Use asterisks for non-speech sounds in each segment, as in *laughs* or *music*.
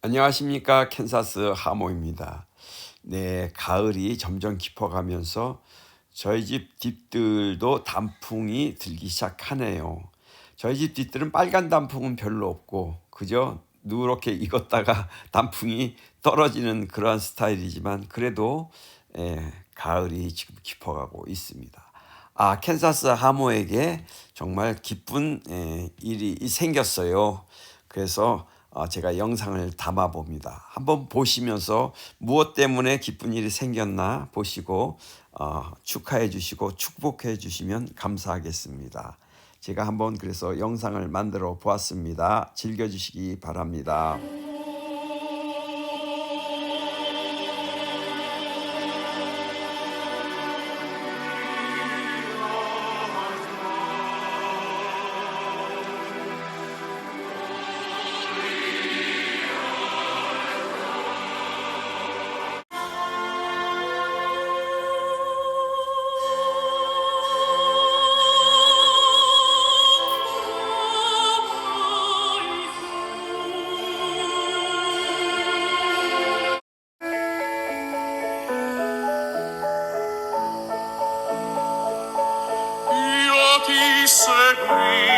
안녕하십니까 캔사스 하모입니다. 네, 가을이 점점 깊어가면서 저희 집 뒷들도 단풍이 들기 시작하네요. 저희 집 뒷들은 빨간 단풍은 별로 없고 그저 누렇게 익었다가 *laughs* 단풍이 떨어지는 그러한 스타일이지만 그래도 예, 가을이 지금 깊어가고 있습니다. 아, 캔사스 하모에게 정말 기쁜 예, 일이 생겼어요. 그래서 어, 제가 영상을 담아 봅니다. 한번 보시면서 무엇 때문에 기쁜 일이 생겼나 보시고 어, 축하해 주시고 축복해 주시면 감사하겠습니다. 제가 한번 그래서 영상을 만들어 보았습니다. 즐겨 주시기 바랍니다. seguì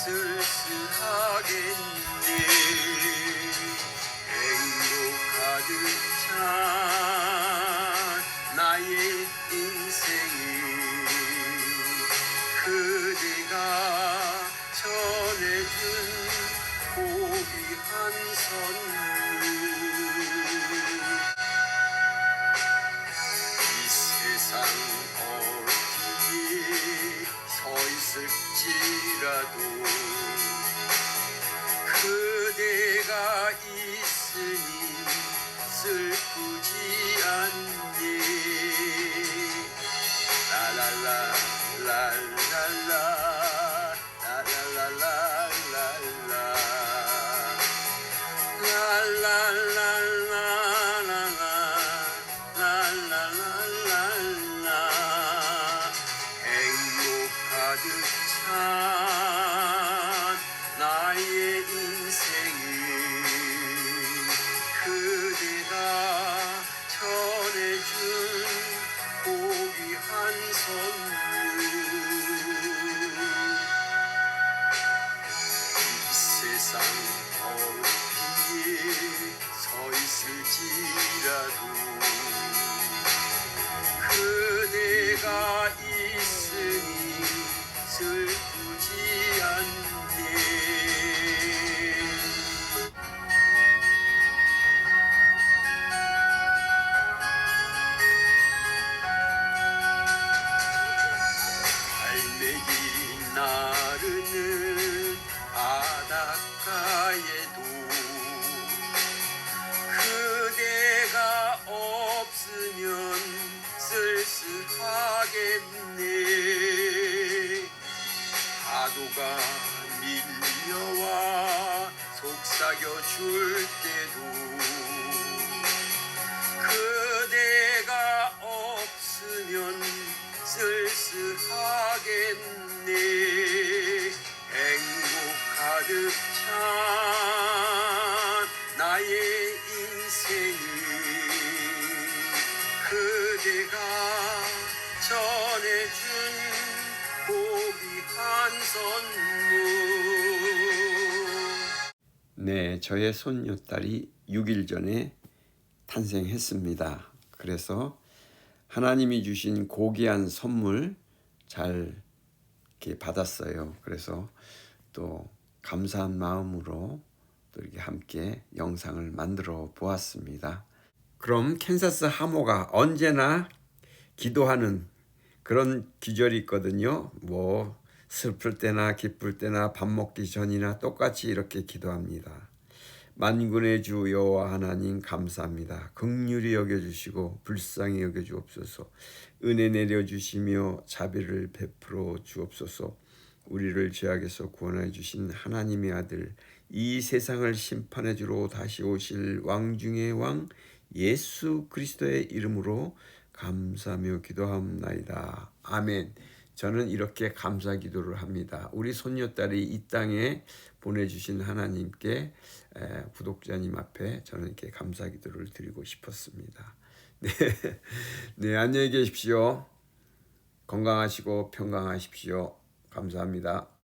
쓸쓸하겠네 행복 가득 찬 나의 인생이 그대가 전해준 고귀한 선물. 이 세상 할지라도. 세상 어디에 서 있을지라도 그대가 있으니 슬 그대가 전해준 고귀한 선물 네, 저의 손녀딸이 6일 전에 탄생했습니다. 그래서 하나님이 주신 고귀한 선물 잘 이렇게 받았어요. 그래서 또 감사한 마음으로 또 이렇게 함께 영상을 만들어 보았습니다. 그럼 캔사스 하모가 언제나 기도하는 그런 기절이 있거든요. 뭐 슬플 때나 기쁠 때나 밥 먹기 전이나 똑같이 이렇게 기도합니다. 만군의 주 여호와 하나님 감사합니다. 극률이 여겨 주시고 불쌍히 여겨 주옵소서. 은혜 내려 주시며 자비를 베풀어 주옵소서. 우리를 죄악에서 구원해 주신 하나님의 아들 이 세상을 심판해 주러 다시 오실 왕 중의 왕 예수 그리스도의 이름으로 감사하며 기도합나이다. 아멘. 저는 이렇게 감사 기도를 합니다. 우리 손녀딸이 이 땅에 보내주신 하나님께 에, 구독자님 앞에 저는 이렇게 감사 기도를 드리고 싶었습니다. *laughs* 네, 네 안녕히 계십시오. 건강하시고 평강하십시오. 감사합니다.